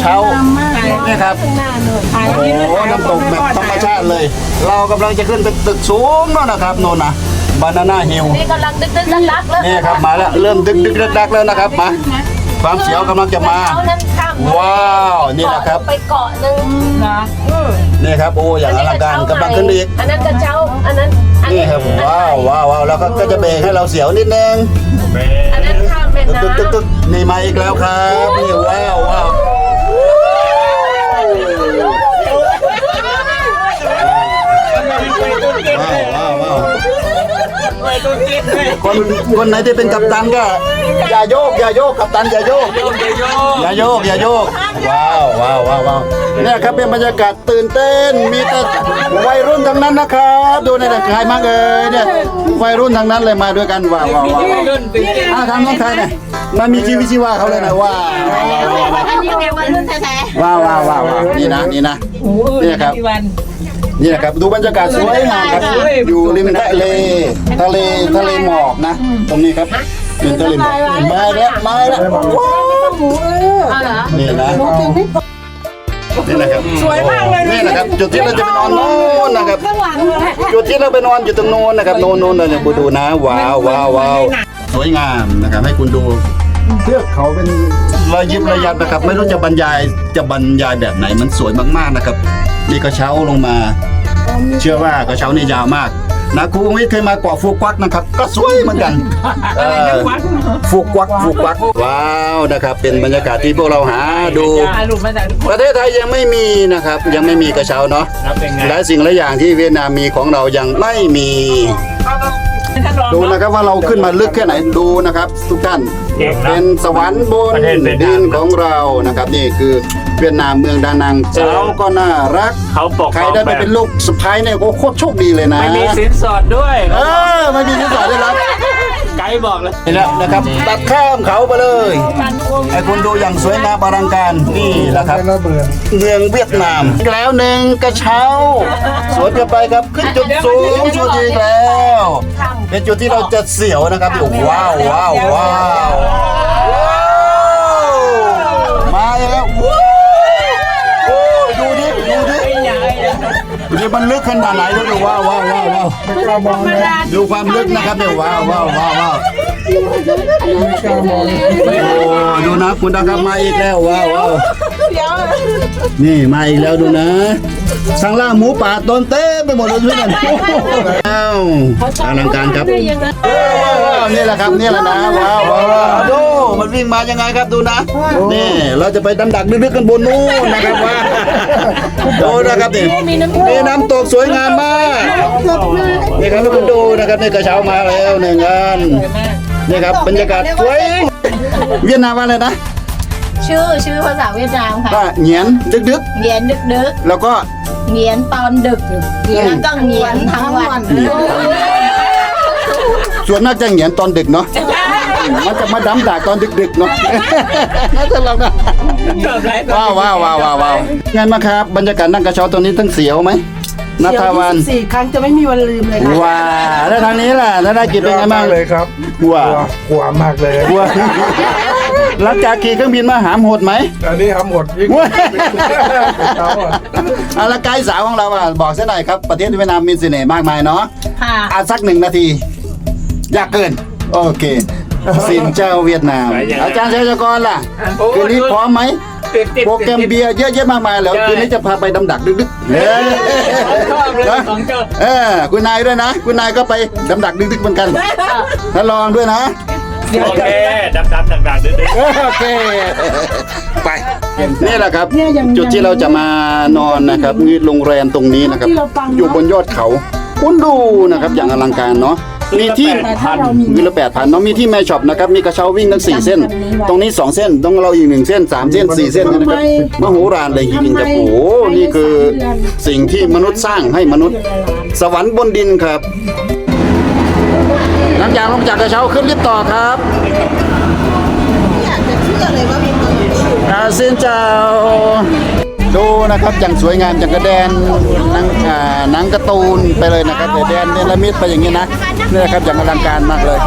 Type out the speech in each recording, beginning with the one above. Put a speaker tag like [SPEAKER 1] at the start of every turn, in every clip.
[SPEAKER 1] แล้วก็มีกระเช้า นี่ครับ โอ้โหน้ำตกแบบธรรมชาติเลย เรากำลังจะขึ้นไปตึกสูงแล้วนะครับโน่นนะบานาน่าฮิล
[SPEAKER 2] นี่กำลังดึกดึกดักดักแล้ว
[SPEAKER 1] นี่ครับมาแล้วเริ่มดึกดึกดักดักแล้วนะครับมาความเสียวกำลังจะมา
[SPEAKER 2] เขานั้นข้าม
[SPEAKER 1] ว้าวนี่แหละครับ
[SPEAKER 2] ไปเกาะหนึ่ง
[SPEAKER 1] นี่ครับโอ้อย่างอลังการกำลังขึ้นอีก
[SPEAKER 2] อันนั้นกระเช้าอันนั้นอั
[SPEAKER 1] นี่ครับว้าวว้าวว้าวแล้วก็ก็จะเบรกให้เราเสียวนิดนึง
[SPEAKER 2] อันนั้นข้ามแม่
[SPEAKER 1] ตึกตึกตึก
[SPEAKER 2] น้ำ
[SPEAKER 1] ตึกนี่มาอีกแล้วครับนี่ว้าวว้าวว้าวว้าวว้าว คนคนไหนที่เป็นกัปตันก็อย่าโยกอย่าโยกกัปตันอย่าโยกอย่าโยกอย่าโยกว้าวว้าวว้าวว้าวเนี่ยครับเป็นบรรยากาศตื่นเต้นมีแต่วัยรุ่นทั้งนั้นนะครับ ดูในแต่ใครมากเลยเนี่ยวัยรุ่นทั้งนั้นเลยมาด้วยกันว้าวว้าวว้าวอ่าทำน้องใครเนี่ยมันมีชีวิตชีวาเขาเลยนะว้าว
[SPEAKER 2] อันนี้ไงวัยรุ่นแท้
[SPEAKER 1] ว้าวว้าวว้าวว้าวนี่นะนี่นะนี่ครับ
[SPEAKER 3] น
[SPEAKER 1] นี่นะครับดูบรรยากาศสวยงามครับอยู่ริมทะเลทะเลทะเลหมอกนะ ตรงนี้ครับเป็นทะเลหมอกมาแล้วมาแล้วว้าว
[SPEAKER 2] ๆอ๋อเหรอ
[SPEAKER 1] นี่นะนี่นะครับสวยมากเลยนี่นะครับจุดที่เราจะไปนอนโน่นนะครับจุดที่เราไปนอนอยู่ตรงโน้นนะครับโน้นโน้นเลยเนี่ยคุณดูนะว้าวว้าวว้าวสวยงามนะครับให้คุณดูเทือกเขาเป็นรอยยิบระยับนะครับ ไม่รู้จะบรรยายจะบรรยายแบบไหนมันสวยมากๆนะครับ มีกระเช้าลงมา เชื่อว่ากระเช้านี่ยาวมากนะครูวิทย์เคยมาเกาะฟูกวักนะครับ ก็สวยเหมือนกันเออฟูกวักฟูกวักว้าวนะครับ เป็นบรรยากาศที่พวกเราหาดู
[SPEAKER 3] อาลูกมาจาก
[SPEAKER 1] ประเทศไทยยังไม่มีนะครับ ยังไม่มีกระเช้าเนาะ
[SPEAKER 3] แล้วเป็นไง
[SPEAKER 1] หลายสิ่งหลายอย่างที่เวียดนามมีของเรายังไม่มี
[SPEAKER 3] ท่านรอง
[SPEAKER 1] ดูนะครับว่าเราขึ้นมาลึกแค่ไหนดูนะครับ ทุกท่าน
[SPEAKER 3] เก่งนะ
[SPEAKER 1] เป็นสวรรค์บน
[SPEAKER 3] ประเทศเวียดนาม
[SPEAKER 1] ดินของเรานะครับ นี่คือ เวียดนามเมืองดานังเจ้าก็น่ารัก
[SPEAKER 3] เขาปก
[SPEAKER 1] ใคร
[SPEAKER 3] ครอง
[SPEAKER 1] ได้ไป
[SPEAKER 3] แบบ
[SPEAKER 1] เป็นลูกสะพ้ายเนี่ยก็โคตรโชคดีเลยนะ
[SPEAKER 3] ไม่มีสินสอดด้วย
[SPEAKER 1] เออไม่มีที่สอนได้รับ
[SPEAKER 3] ไกด์บอกเลย
[SPEAKER 1] นี่แหละนะครับตัดข้ามเขาไปเลยให้คุณดูอย่างสวยงามอลังการนี่แหละครับเมืองเวียดนามอีกแล้วหนึ่งกระเช้า สวนกันไปครับขึ้นจุดสูงสุดอีกแล้ว เป็นจุดที่เราจะเสียวนะครับอยู่ว้าวว้าวว้าวว้าวมาแล้วว้าวโอ้ยดูดิดูดิดูดิ มันลึกขนาดไหนดูดิว้าวว้าวว้าวว้าวดูความลึกนะครับเนี่ยว้าวว้าวว้าวว้าว โอ้ดูนะคุณนะครับมาอีกแล้วว้าวว้าวนี่มาอีกแล้วดูนะข้างล่างหมูป่าต้นเต้มไปหมดเลยด้วยกันว้าวอลังการครับว้าวนี่แหละครับนี่แหละนะว้าวว้าวว้าวดูมันวิ่งมายังไงครับดูนะนี่เราจะไปดันดักดึกๆกันบนนู้นนะครับว่าดูนะครับนี่นี่น้ำตกสวยงามมากนี่ครับคุณดูนะครับนี่กระเช้ามาแล้วหนึ่งอันนี่ครับบรรยากาศสวยเวียดนามว่าอะไรนะ
[SPEAKER 2] ชื่อชื่อภาษาเวียดนามค่ะ
[SPEAKER 1] ว่าเหงียนดึก
[SPEAKER 2] เงียนดึกดึก
[SPEAKER 1] ๆแล้วก็
[SPEAKER 2] เงียนตอนดึกแล้วก็เงียนทั้งวัน
[SPEAKER 1] ส่วนมากจะเหงียนตอนดึกเนาะมันจะมาดำด่าตอนดึกๆเนาะน่าจะลองนะ
[SPEAKER 3] ชอบไร
[SPEAKER 1] ว้าวว้าวว้าวว้าวว้าวงานมาครับ บรรยากาศนั่งกระเช้าตรงนี้ทั้งเสียวไหม นัทวัน
[SPEAKER 4] สี่ครั้งจะไม่มีวันลืมเลยค่ะ
[SPEAKER 1] ว้าแล้วทางนี้ล่ะแล้วได้กินเป็นไงบ้าง
[SPEAKER 5] เลยครับ
[SPEAKER 1] ว้าก
[SPEAKER 5] ลัวมากเลย
[SPEAKER 1] กลัวหลังจากขี่เครื่องบินมาหามโหดไหม
[SPEAKER 5] อันนี้ทำหมดยิ่ง
[SPEAKER 1] ว้า
[SPEAKER 5] เขาอะ
[SPEAKER 1] เอาละไกด์สาวของเราอะบอกเส้นหน่อยครับประเทศเวียดนามมีเสน่ห์มากมายเนาะ
[SPEAKER 2] ค่ะ
[SPEAKER 1] อาสักหนึ่งนาที อยากเกิน โอเคสินเจ้าเวียดนาม อาจารย์ชัยกรล่ะคืนนี้พร้อมไหม
[SPEAKER 3] ติดติด
[SPEAKER 1] โปรแกรมเบียร์เยอะแยะมากมายแล้วคืนนี้จะพาไปดำดักดึกๆ เฮ้ย
[SPEAKER 3] ชอบเลยของเจ้า
[SPEAKER 1] เออคุณนายด้วยนะ คุณนายก็ไปดำดักดึกๆเหมือนกันถ้าลองด้วยนะ
[SPEAKER 3] โอเคดับดับดับดับดึก
[SPEAKER 1] โอเคไปนี่แหละครับ จุดที่เราจะมานอนนะครับนี่โรงแรมตรงนี้นะครับ อยู่บนยอดเขาคุณดูนะครับอย่างอลังการเนาะ มีที่มือละแปดพันเนาะมีที่แม่ช็อปนะครับมีกระเช้าวิ่งทั้งสี่เส้น ตรงนี้สองเส้นต้องเราอีกหนึ่งเส้นสามเส้นสี่เส้นนะครับมโหฬารเลยจริงๆครับโอ้โหนี่คือสิ่งที่มนุษย์สร้างให้มนุษย์ สวรรค์บนดินครับ หลังจากลงจากกระเช้าขึ้นลิฟต์ต่อครับอาเซียนเจ้าดู นะครับอย่างสวยงามอย่างกระแดนหนังอ่าหนังการ์ตูนไปเลยนะครับแต่แดนเนรมิตไปอย่างนี้นะนี่นะครับอย่างอลังการมากเลย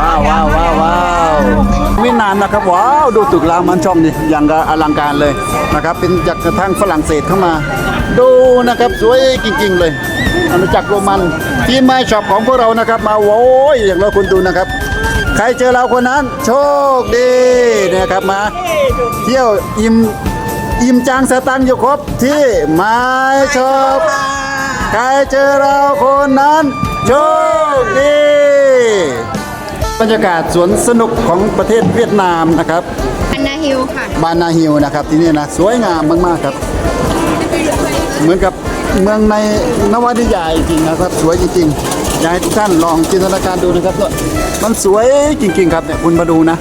[SPEAKER 1] ว้าวว้าวว้าวว้าววียดนามนะครับว้าวดูตึกรามมันช่องนี่อย่างกับอลังการเลยนะครับ เป็นจากทางฝรั่งเศสเข้ามา ดูนะครับสวยจริง ๆ เลยอาณาจักรโรมันที่ไม้ช็อปของพวกเรานะครับ มาโว้ยอย่างเราคุณดูนะครับ ใครเจอเราคนนั้น โชคดีนะครับมา เที่ยวอิ่ม อิ่มจังสตังค์อยู่ครบที่ไม้ช็อปใครเจอเราคนนั้นโชคดีบรรยากาศสวนสนุกของประเทศเวียดนามนะครับ
[SPEAKER 2] อันนาฮิลค่ะ
[SPEAKER 1] บานาฮิลนะครับที่นี่นะสวยงามมากๆครับ เหมือนกับเมืองในนวนิยายจริงๆนะครับ สวยจริงๆอยากให้ทุกท่านลองจินตนาการดูนะครับเนี่ยมันสวยจริง ๆ ครับเนี่ยคุณมาดูนะ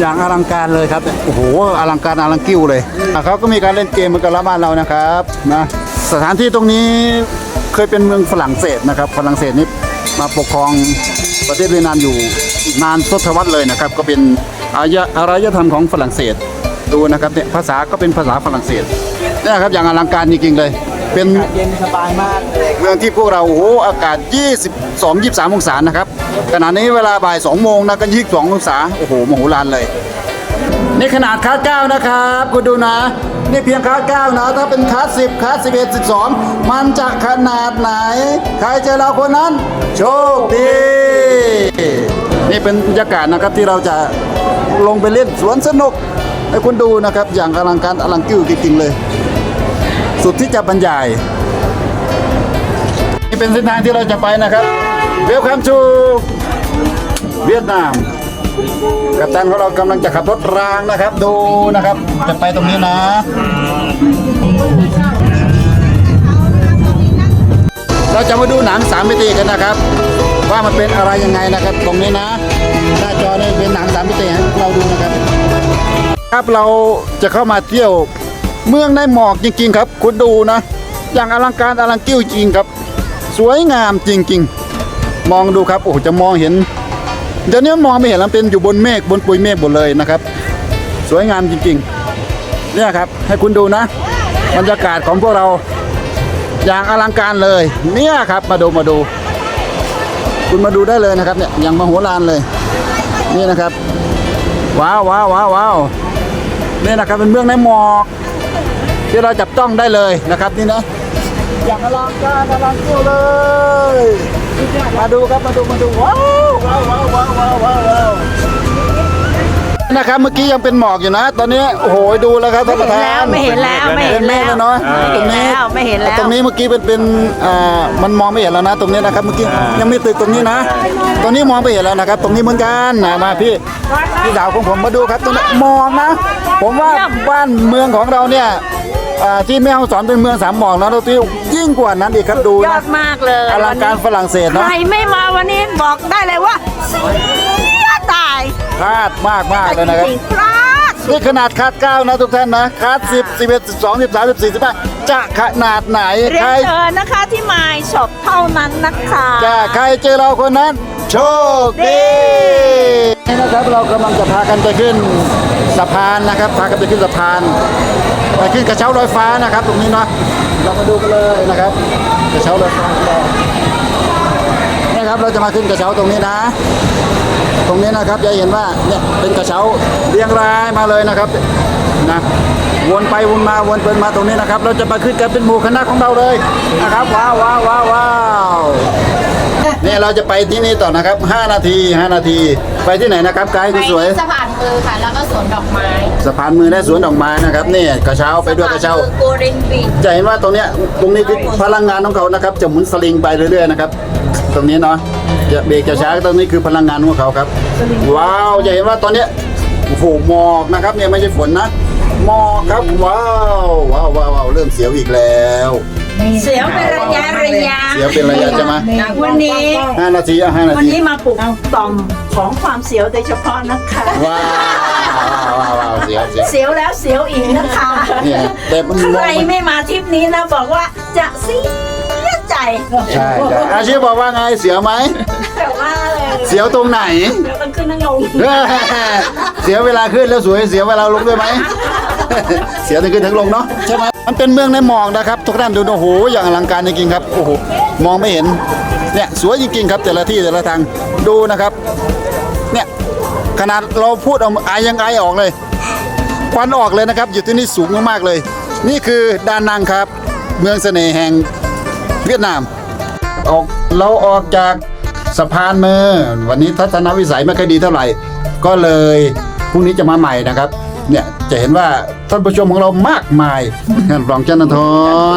[SPEAKER 1] อย่างอลังการเลยครับโอ้โหอลังการอลังกิ้วเลยอะเขาก็มีการเล่นเกมเหมือนกับบ้านเรานะครับนะสถานที่ตรงนี้เคยเป็นเมืองฝรั่งเศสนะครับฝรั่งเศสนี่มาปกครองประเทศเวียดนามอยู่นานทศวรรษเลยนะครับ ก็เป็นอารยอารยธรรมของฝรั่งเศสดูนะครับเนี่ยภาษาก็เป็นภาษาฝรั่งเศสเนี่ยครับอย่างอลังการจริงๆเลย เป็น
[SPEAKER 3] เย็นสบายมาก
[SPEAKER 1] เมืองที่พวกเราโอ้โหอากาศ 22 23 องศานะครับขณะนี้เวลาบ่าย 2 โมงนะก็ 22 องศาโอ้โหมโหฬารเลย นี่ขนาดคาร์ดเก้านะครับคุณดูนะ นี่เพียงคาร์ดเก้านะ ถ้าเป็นคาร์ดสิบคาร์ดสิบเอ็ดสิบสองมันจะขนาดไหน ใครเจอเราคนนั้น โชคดี นี่เป็นบรรยากาศนะครับที่เราจะลงไปเล่นสวนสนุกให้คุณดูนะครับ อย่างอลังการอลังกิ้วจริงๆเลย สุดที่จะบรรยาย นี่เป็นเส้นทางที่เราจะไปนะครับ Welcome to เวียดนามกัปตันของเรากำลังจะขับรถรางนะครับ ดูนะครับ จะไปตรงนี้นะ เราจะมาดูหนังสามมิติกันนะครับ ว่ามันเป็นอะไรยังไงนะครับ ตรงนี้นะ หน้าจอนี่เป็นหนังสามมิติให้เราดูนะครับ ครับเราจะเข้ามาเที่ยว เมืองในหมอกจริงๆครับ คุณดูนะ อย่างอลังการอลังกิ้วจริงครับ สวยงามจริงๆ มองดูครับโอ้จะมองเห็นเดี๋ยวนี้มองไม่เห็นแล้วเป็นอยู่บนเมฆบนปุยเมฆหมดเลยนะครับ สวยงามจริงๆ เนี่ยครับให้คุณดูนะ บรรยากาศของพวกเราอย่างอลังการเลย เนี่ยครับมาดูมาดู คุณมาดูได้เลยนะครับเนี่ยอย่างมโหฬารเลย นี่นะครับ ว้าวว้าวว้าวว้าวนี่นะครับเป็นเมืองในหมอก ที่เราจับต้องได้เลยนะครับนี่นะอยากลองการอลังกู้เลย มาดูครับมาดูมาดูว้าวว้าวว้าวว้าวว้าว นะครับเมื่อกี้ยังเป็นหมอกอยู่นะ ตอนนี้โอ้โหดูแล้วครับท่านประธาน
[SPEAKER 2] ไม่เห็นแล้วไม่เห็นแล้ว
[SPEAKER 1] เเนาะ
[SPEAKER 2] ไม่เห็นแล้วไม่เห็นแล้ว
[SPEAKER 1] ตรงนี้เมื่อกี้เป็นเป็นอ่ามันมองไม่เห็นแล้วนะ ตรงนี้นะครับเมื่อกี้ยังไม่ตึกตรงนี้นะตรงนี้มองไม่เห็นแล้วนะครับ ตรงนี้เหมือนกันนะมาพี่พี่สาวของผมมาดูครับตรงนี้มองนะ ผมว่าบ้านเมืองของเราเนี่ยอ่าที่แม่ฮ่องสอนเป็นเมืองสามหมอกแล้วเราที่ยิ่งกว่านั้นอีกครับดู
[SPEAKER 2] ยอ
[SPEAKER 1] นะ
[SPEAKER 2] ดมากเลย
[SPEAKER 1] อลังการฝรั่งเศส
[SPEAKER 2] ใค
[SPEAKER 1] เนาะ
[SPEAKER 2] รไม่มาวันนี้บอกได้เลยว่าเสียตาย
[SPEAKER 1] พลาดมากมากๆเลยนะครับ
[SPEAKER 2] จงๆพลาด
[SPEAKER 1] นี่ขนาดคาด 9 นะทุกท่านนะคาด 10 11 12 13 14 15จะขนาดไหน
[SPEAKER 2] เรีย
[SPEAKER 1] ใคร
[SPEAKER 2] นเชิญนะคะที่มายช็อปเท่านั้นนะคะ
[SPEAKER 1] จะใครเจอเราคนนั้น โชคดีนี่นะครับเรากำลังจะพากันไปขึ้นสะพานนะครับพากันไปขึ้นสะพานไปขึ้นกระเช้าลอยฟ้านะครับ ตรงนี้เนาะเรามาดูกันเลยนะครับ กระเช้าลอยฟ้าของเรา นี่ครับ เราจะมาขึ้นกระเช้าตรงนี้นะ ตรงนี้นะครับจะเห็นว่าเนี่ยเป็นกระเช้าเรียงรายมาเลยนะครับนะวนไปวนมาวนไปมาตรงนี้นะครับ เราจะมาขึ้นกันเป็นหมู่คณะของเราเลยนะครับว้าวว้าวว้าวว้าวนี่เราจะไปที่นี่ต่อนะครับ 5 นาที 5 นาที ไปที่ไหนนะครับไกด์คุณสวย
[SPEAKER 2] สะพานมือค่ะแล้วก็สวนดอกไม้
[SPEAKER 1] สะพานมือและสวนดอกไม้นะครับนี่กระเช้าไปด้วยกระเช้า
[SPEAKER 2] โกเรนบีช
[SPEAKER 1] จะเห็นว่าตรงเนี้ยตรงนี้คือพลังงานของเขานะครับจะหมุนสลิงไปเรื่อยๆนะครับต รงนี้เนาะจะเบรกจะช้าตรงนี้คือพลังงานของเขาครับ ว้าวจะเห็นว่าตอนเนี้ยโอ้โหหมอกนะครับเนี่ยไม่ใช่ฝนนะหมอกครับว้าวว้าวว้าวว้าวเริ่มเสียวอีกแล้ว
[SPEAKER 2] เสียวเป็นระยะระยะ
[SPEAKER 1] เสียวเป็นระยะใช่ไหม
[SPEAKER 2] วันนี้
[SPEAKER 1] ห้านาทีอะห้านา
[SPEAKER 2] วัน
[SPEAKER 1] ที
[SPEAKER 2] นี้มาปลุกต่อมของความเสียวโดยเฉพาะนะคะ
[SPEAKER 1] ว้าวว้าวว้าวเสียวเสียว
[SPEAKER 2] เสียวแล้วเสียวอีกนะคะ
[SPEAKER 1] เนี่ยแต่มันม
[SPEAKER 2] ใค
[SPEAKER 1] อง
[SPEAKER 2] รไม่มาทริปนี้นะบอกว่าจะเสีย ใจ
[SPEAKER 1] ใช่ใช่อาชีพบอกว่าไงเสียวไหม
[SPEAKER 2] แต่ว่าเลย
[SPEAKER 1] เสียวตรงไหน
[SPEAKER 2] เดี๋ยวมันขึ้นนั่งลง
[SPEAKER 1] เสียเวลาขึ้นแล้วสวยเสียเวลาลงด้วยไหม เสียทั้งขึ้นทั้งลงเนาะใช่ไหมมันเป็นเมืองในหมอกนะครับทุกท่านดูนะโอ้โหอย่างอลังการจริงๆครับโอ้โหมองไม่เห็นเนี่ยสวยจริงๆครับแต่ละที่แต่ละทางดูนะครับเนี่ยขนาดเราพูดออกมาไอยังไอออกเลยควันออกเลยนะครับอยู่ที่นี่สูงมากๆเลย นี่คือดานังครับ เมืองเสน่ห์แห่ง เวียดนามออกเราออกจากสะพานมือ วันนี้ทัศนวิสัยไม่ค่อยดีเท่าไหร่ ก็เลยพรุ่งนี้จะมาใหม่นะครับเนี่ยจะเห็นว่าท่านผู้ชมของเรามากมายท่านรองเจ้าหน้าท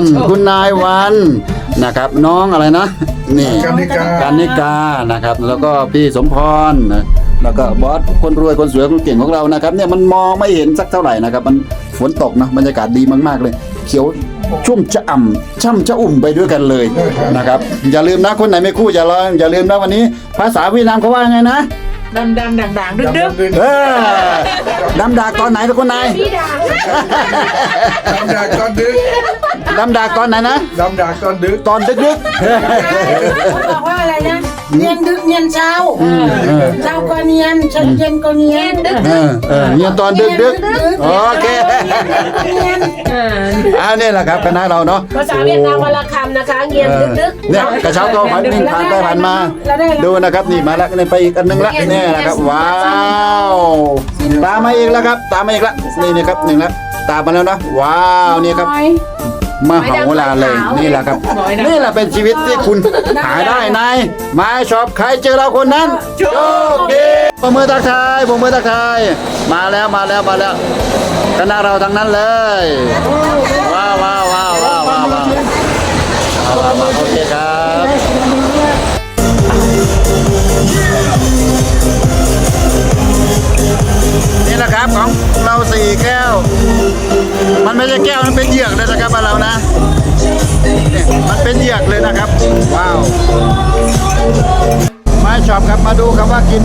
[SPEAKER 1] รคุณนายวันนะครับ น้องอะไรนะนี่
[SPEAKER 5] กันนิกา
[SPEAKER 1] การนิกานะครับ แล้วก็พี่สมพรนะแล้วก็บอสคนรวยคนสวยคนเก่งของเรานะครับเนี่ยมันมองไม่เห็นสักเท่าไหร่นะครับ มันฝนตกนะบรรยากาศดีมากๆเลย เขียว ชุ่มจะอ่ำช่ำจะอุ่มไปด้วยกันเลยนะครับ อย่าลืมนะคนไหนไม่คู่อย่าลืมอย่าลืมนะวันนี้ ภาษาเวียดนามเขาว่าไงนะ
[SPEAKER 2] ดำดำด่างด่างดึกดึก
[SPEAKER 1] เออดำดากตอนไหนทุกคนนาย
[SPEAKER 5] ดำดากตอนดึก
[SPEAKER 1] ดำดากตอนไหนนะ
[SPEAKER 5] ดำดากตอนดึก
[SPEAKER 1] ตอนดึก
[SPEAKER 4] บอกว่าอะไรนะ เนียนดึกเนียนเช้าเช้าก็เนียนเช้าเย็นก็เนียนดึก
[SPEAKER 1] ๆเออเออเนี่ยตอนดึกดึกๆโอเค
[SPEAKER 4] เนียน
[SPEAKER 1] อันนี้แหละครับคณะเราเนาะ
[SPEAKER 2] ภาษาเวียดนามวันละคำนะคะ เงียบดึกดึก
[SPEAKER 1] เนี่ยกระเช้าก็ผ่านวิ่งผ่านไปผ่านมา ดูนะครับนี่มาแล้วนี่ไปอีกอันหนึงละเนี่ยนะครับว้าวตามมาอีกแล้วครับ ตามมาอีกละนี่นี่ครับหนึ่งแล้วตามมาแล้วนะว้าวนี่ครับ มาเหาลาเลยนี่แหละครับ นี่แหละเป็นชีวิตที่คุณหาได้ในไม้ช็อปใครเจอเราคนนั้นโชคดีปมมือทักทายปมมือทักทายมาแล้วมาแล้วมาแล้วคณะเราทั้งนั้นเลยว้าวว้าวว้าวว้าวว้าวว้าวว้าวโอเคครับ นี่แหละครับของเราสี่แก้ว มันไม่ใช่แก้วมันเป็นเหยือกเลยนะครับเรานะเนี่ยมันเป็นเหยือกเลยนะครับ ว้าวมาชอปครับมาดูครับว่ากิน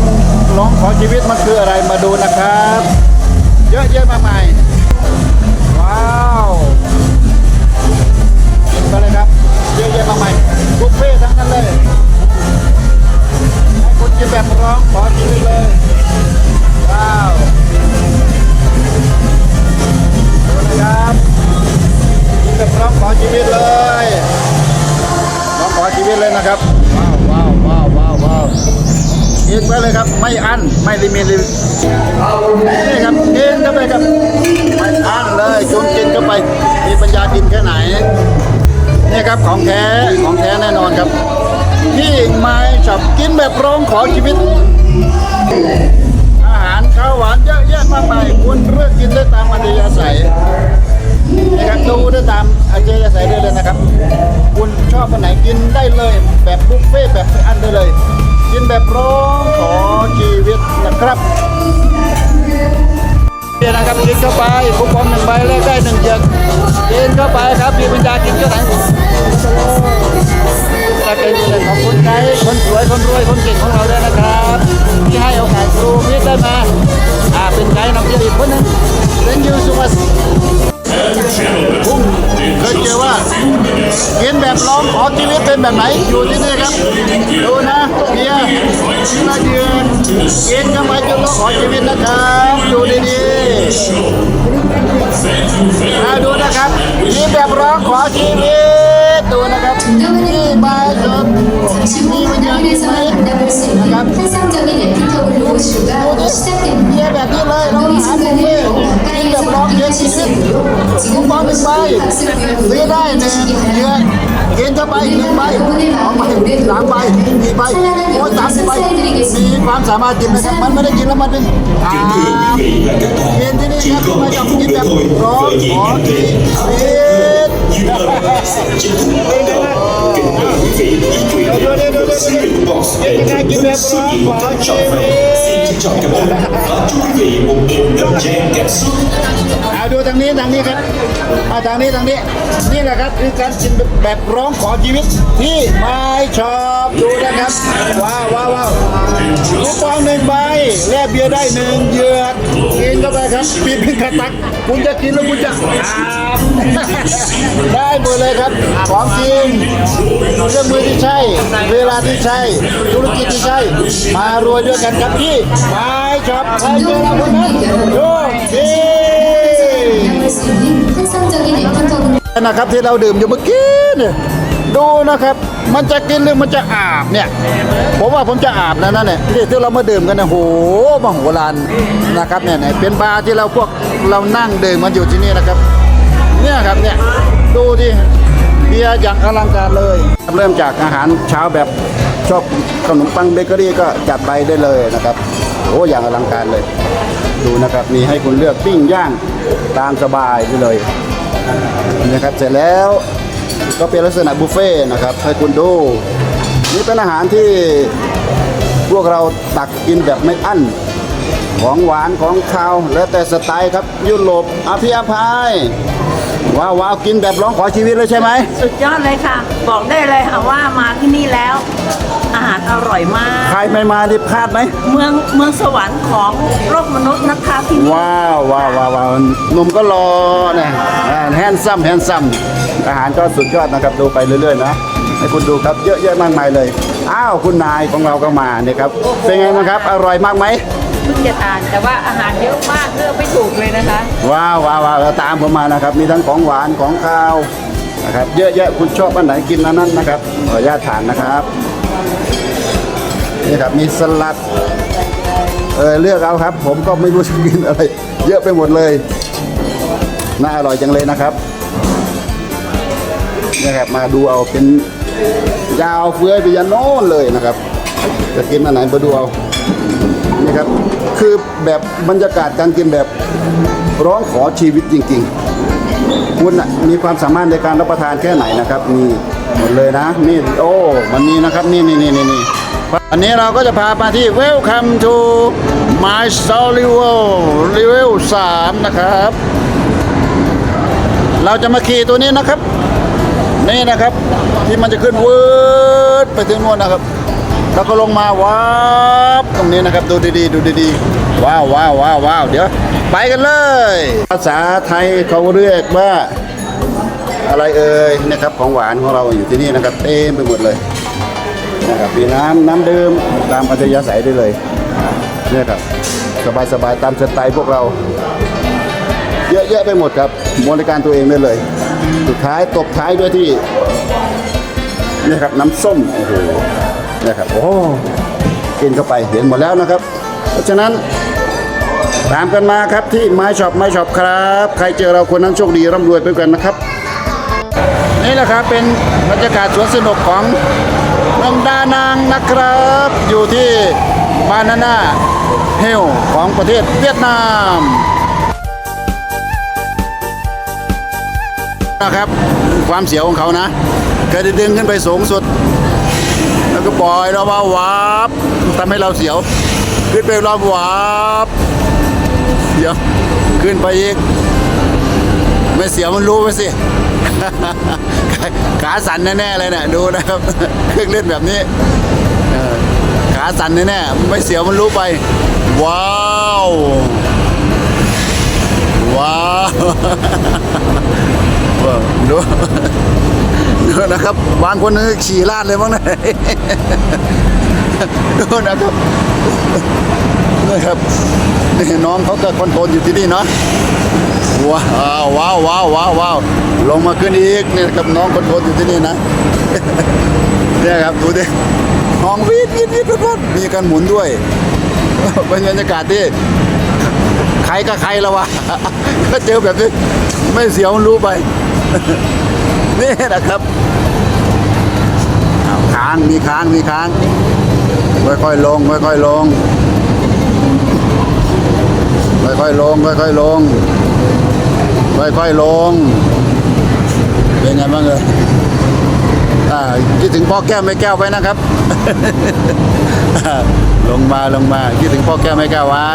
[SPEAKER 1] ร้องของชีวิตมันคืออะไรมาดูนะครับ เยอะแยะมากมายว้าวกินไปเลยครับ เยอะแยะมากมาย กินได้เลยแบบบุฟเฟ่แบบไม่อันได้เลย กินแบบร้องขอชีวิตนะครับเดี๋ยวนะครับกินเข้าไปคูปองหนึ่งใบแลกได้หนึ่งเยือกกินเข้าไปครับมีปัญญากินเท่าไหร่จะเป็นเรื่องของคนไกด์คนสวยคนรวยคนเก่งของเราด้วยนะครับ ที่ให้โอกาสครูพิทได้มาอ่าเป็นไกด์นำเที่ยวอีกคนหนึง Thank you so much เคยเจอว่ากินแบบร้องขอชีวิตเป็นแบบไหนอยู่ที่นี่ครับดูนะเบียร์มาเยือนกินกันไปจนร้องขอชีวิตนะครับดูดีๆมาดูนะครับกินแบบร้องขอชีวิตดูนะครับที่มา
[SPEAKER 6] สุดที่มา
[SPEAKER 1] เยือนนะครับ ผมบอกหนึ่งใบซื้อได้หนึ่งเยอะ
[SPEAKER 6] เย็
[SPEAKER 1] นจะไปหนึ่งใบสองใบสามใบสี่ใบโอ้สามสิบใบมีความสามารถกินนะครับมันไม่ได้กินแล้วมันเป็นเย็นที่นี่ครับมาจับกินแบบร้อนขอกินเย็นเดี๋ยวเดี๋ยวเดี๋ยวเดี๋ยวกินแบบร้อนขอกิน ชีวิตเอา ดูทางนี้ทางนี้ครับมาทางนี้ทางนี้ นี่แหละครับคือการกินแบบร้องขอชีวิตที่ไม่ชอบดูนะครับ ว้าวว้าวว้าวคูปองหนึ่งใบแลกเบียร์ได้หนึ่งเหยือกกินเข้าไปครับปีนขึ้นกระตัก คุณจะกินแล้วคุณจะได้หมดเลยครับ ของจริงเครื่องมือที่ใช่ เวลาที่ใช่ ธุรกิจที่ใช่ มารวยด้วยกันครับที่ไม่ชอบใครเจอเราคนนั้นโชคดี
[SPEAKER 6] 만나볼 수 있는 환상적인 에피터블
[SPEAKER 1] นะครับที่เราดื่มอยู่เมื่อกี้เนี่ย ดูนะครับ มันจะกินหรือมันจะอาบเนี่ย ผมว่าผมจะอาบแล้วนะเนี่ยที่ที่เรามาดื่มกันเนี่ยโหมโหฬารนะครับเนี่ยเนี่ยเป็นบาร์ที่เราพวกเรานั่งดื่มมันอยู่ที่นี่นะครับ เนี่ยครับเนี่ยดูดิเบียร์อย่างอลังการเลย เริ่มจากอาหารเช้าแบบชอบขนมปังเบเกอรี่ก็จัดไปได้เลยนะครับ โอ้อย่างอลังการเลย ดูนะครับมีให้คุณเลือกปิ้งย่าง ตามสบายได้เลยนะครับเสร็จแล้วก็เป็นลักษณะบุฟเฟ่ต์นะครับให้คุณดู นี่เป็นอาหารที่พวกเราตักกินแบบไม่อั้น ของหวานของข้าว แล้วแต่สไตล์ครับยุโรปอภิอภัย ว้าวว้าวกินแบบร้องขอชีวิตเลยใช่ไหม
[SPEAKER 2] สุดยอดเลยค่ะ บอกได้เลยค่ะว่ามาที่นี่แล้ว อาหารอร่อยมาก
[SPEAKER 1] ใครไม่มาที่พลาดไหม
[SPEAKER 2] เมืองเมืองสวรรค์ของโลกมนุษย์นะคะที่นี่
[SPEAKER 1] ว้าวว้าวว้าวว้าวหนุ่มก็รอเนี่ยแฮนซัมแฮนซัมอาหารก็สุดยอดนะครับดูไปเรื่อยๆนะให้คุณดูครับเยอะแยะมากมายเลย อ้าวคุณนายของเราก็มาเนี่ยครับเป็นไงบ้างครับ อร่อยมากไหม
[SPEAKER 2] เพิ่งจะทาน แต่ว่าอาหารเยอะมากเลือกไม่ถูกเลยนะคะ
[SPEAKER 1] ว้าวว้าวว้าวตามผมมานะครับ มีทั้งของหวานของคาวนะครับเยอะแยะคุณชอบอันไหนกินอันนั้นนะครับขออนุญาตทานนะครับนี่ครับมีสลัดเออเลือกเอาครับ ผมก็ไม่รู้จะกินอะไร เยอะไปหมดเลยน่าอร่อยจังเลยนะครับนี่ครับมาดูเอาเป็นยาวเฟื้อยไปยันโน่นเลยนะครับ จะกินอันไหนมาดูเอานี่ครับ คือแบบบรรยากาศการกินแบบร้องขอชีวิตจริง ๆ คุณน่ะมีความสามารถในการรับประทานแค่ไหนนะครับนี่หมดเลยนะนี่โอ้มันมีนะครับนี่นี่นี่นี่นี่วันนี้เราก็จะพามาที่ Welcome to My Soul Level Level 3นะครับ เราจะมาขี่ตัวนี้นะครับ นี่นะครับที่มันจะขึ้นวืดไปถึงนู่นนะครับ แล้วก็ลงมาว้าบตรงนี้นะครับดูดีๆ ดูดีๆ ว้าวว้าวว้าวว้าวเดี๋ยว ไปกันเลย ภาษาไทยเขาเรียกว่า อะไรเอ่ยนะครับของหวานของเราอยู่ที่นี่นะครับเต็มไปหมดเลยนะครับมีน้ำน้ำดื่มตามอัธยาศัยได้เลยเนี่ยครับสบายๆตามสไตล์พวกเรา เยอะแยะไปหมดครับบริการตัวเองได้เลย สุดท้ายตบท้ายด้วยที่นี่ครับน้ำส้มโอ้โห นี่ครับโอ้กินเข้าไปเห็นหมดแล้วนะครับ เพราะฉะนั้นตามกันมาครับที่ไม้ช็อปไม้ช็อปครับ ใครเจอเราคนนั้นโชคดีร่ำรวยไปกันนะครับ นี่แหละครับเป็นบรรยากาศสวนสนุกของเมืองดานางนะครับ อยู่ที่บานาน่าเฮลของประเทศเวียดนามนะครับความเสียวของเขานะก็จะดึงขึ้นไปสูงสุด ก็ปล่อยเรามาวาบทำให้เราเสียว ขึ้นไปเราวาบเดี๋ยวขึ้นไปอีก ไม่เสียวมันรู้ไปสิ ขาสั่นแน่ๆเลยเนี่ยดูนะครับ เครื่องเล่นแบบนี้ขาสั่นแน่ๆไม่เสียวมันรู้ไป ว้าวว้าวดู นะครับ บางคนนึกขี่ลาดเลยมั้งเนี่ยดูนะครับนี่ครับนี่น้องเขาก็คอนโทรลอยู่ที่นี่เนาะว้าวว้าวว้าวว้าววาวลงมาขึ้นอีกนี่ครับน้องคอนโทรลอยู่ที่นี่นะเนี่ยครับดูดิห้องวีดวีดวีดวีดมีการหมุนด้วยเป็นบรรยากาศที่ใครก็ใครแล้ววะก็เจอแบบนี้ไม่เสียวรู้ไป นี่นะครับค้างมีค้างมีค้างค่อยๆลงค่อยๆลงค่อยๆลงค่อยๆลงค่อยๆลงเป็นไงบ้างเลยอ่าคิดถึงพ่อแก้วไม่แก้วไว้นะครับ ลงมาลงมาคิดถึงพ่อแก้วไม่แก้วไว้